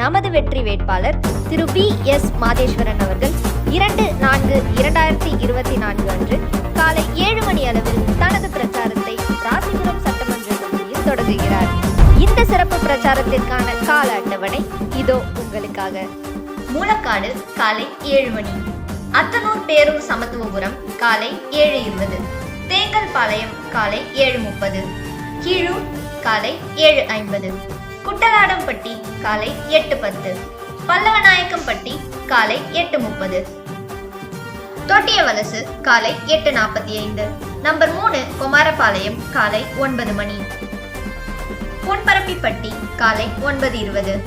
நமது வெற்றி வேட்பாளர் திரு பி எஸ் மாதேஸ்வரன் அவர்கள் இரண்டு நான்கு இரண்டாயிரத்தி இருபத்தி நான்கு அன்று காலை ஏழு மணி அளவில் தனது பிரச்சாரத்தை ராசிபுரம் சட்டமன்ற தொகுதியில் தொடங்குகிறார். இந்த சிறப்பு பிரச்சாரத்திற்கான கால அட்டவணை இதோ உங்களுக்காக. மூலக்காடு காலை ஏழு மணி. அத்தனூர் பேரூர் சமத்துவபுரம் காலை ஏழு இருபது. தேங்கல்பாளையம் காலை ஏழு முப்பது. கீழூர் காலை ஏழு ஐம்பது. குட்டலாடம்பட்டி காலை எட்டு பத்து. பல்லவநாயக்கம்பட்டி காலை எட்டு முப்பது. தொட்டியவலசு காலை எட்டு நாற்பத்தி ஐந்து. நம்பர் மூணு குமாரபாளையம் காலை ஒன்பது மணி. பொன்பரப்பிப்பட்டி காலை ஒன்பது இருபது.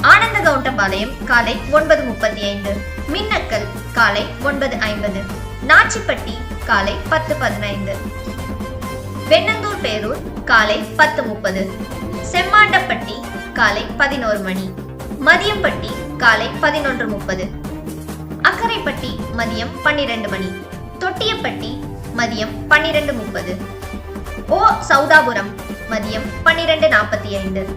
ஆனந்த கவுண்டம்பாளையம் காலை ஒன்பது முப்பத்தி ஐந்து. மின்னக்கல் காலை ஒன்பது ஐம்பது. நாச்சிப்பட்டி காலை பத்து பதினைந்து. வெண்ணந்தூர் பேரூர் காலை பத்து முப்பது. செம்மாண்டப்பட்டி காலை பதினோரு மணி. மதியம்பட்டி காலை பதினொன்று முப்பது. அக்கரைப்பட்டி மதியம் பன்னிரண்டு மணி. தொட்டியப்பட்டி மதியம் பன்னிரண்டு முப்பது. ஓ சௌதாபுரம் மதியம் பன்னிரண்டு நாற்பத்தி ஐந்து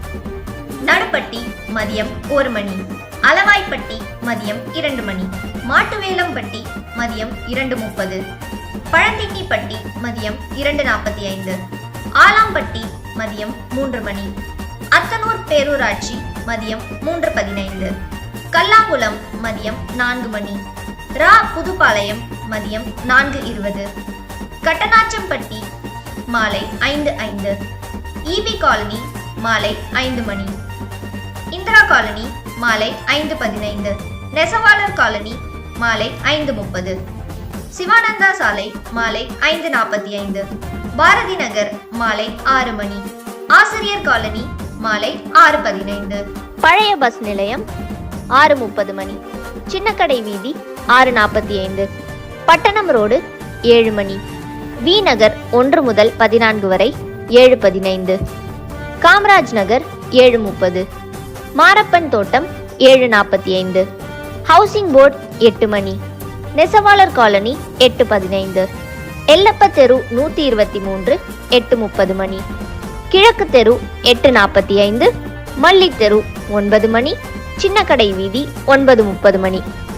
நடுப்பட்டி மதியம் ஒரு மணி. அளவாய்ப்பட்டி மதியம் இரண்டு மணி. மாட்டுவேலம்பட்டி மதியம் இரண்டு முப்பது. பழந்தின்னிப்பட்டி மதியம் இரண்டு நாற்பத்தி ஐந்து ஆலாம்பட்டி மதியம் மூன்று மணி. அத்தனூர் பேரூராட்சி மதியம் மூன்று பதினைந்து. கல்லாங்குளம் மதியம் நான்கு மணி. ரா புதுப்பாளையம் மதியம் நான்கு இருபது. கட்டநாச்சம்பட்டி மாலை ஐந்து ஐந்து. இபி காலனி மாலை ஐந்து மணி. இந்திரா காலனி மாலை ஐந்து பதினைந்து. நெசவாளர் காலனி மாலை ஐந்து முப்பது. சிவானந்தா சாலை மாலை ஐந்து நாற்பத்தி ஐந்து. பாரதி நகர் மாலை ஆறு மணி. ஆசிரியர் காலனி மாலை ஆறு பதினைந்து. பழைய பஸ் நிலையம் ஆறு முப்பது மணி. சின்னக்கடை வீதி ஆறு நாற்பத்தி ஐந்து பட்டணம் ரோடு ஏழு மணி. வி நகர் ஒன்று முதல் பதினான்கு வரை ஏழு பதினைந்து. காமராஜ் நகர் ஏழு முப்பது. மாரப்பன் தோட்டம் ஏழு நாற்பத்தி ஐந்து ஹவுசிங் போர்டு எட்டு மணி. நெசவாளர் காலனி எட்டு பதினைந்து. எல்லப்ப தெரு நூற்றி இருபத்தி மூன்று எட்டு முப்பது மணி. கிழக்கு தெரு எட்டு நாற்பத்தி ஐந்து மல்லி தெரு ஒன்பது மணி சின்னக்கடை வீதி ஒன்பது முப்பது மணி.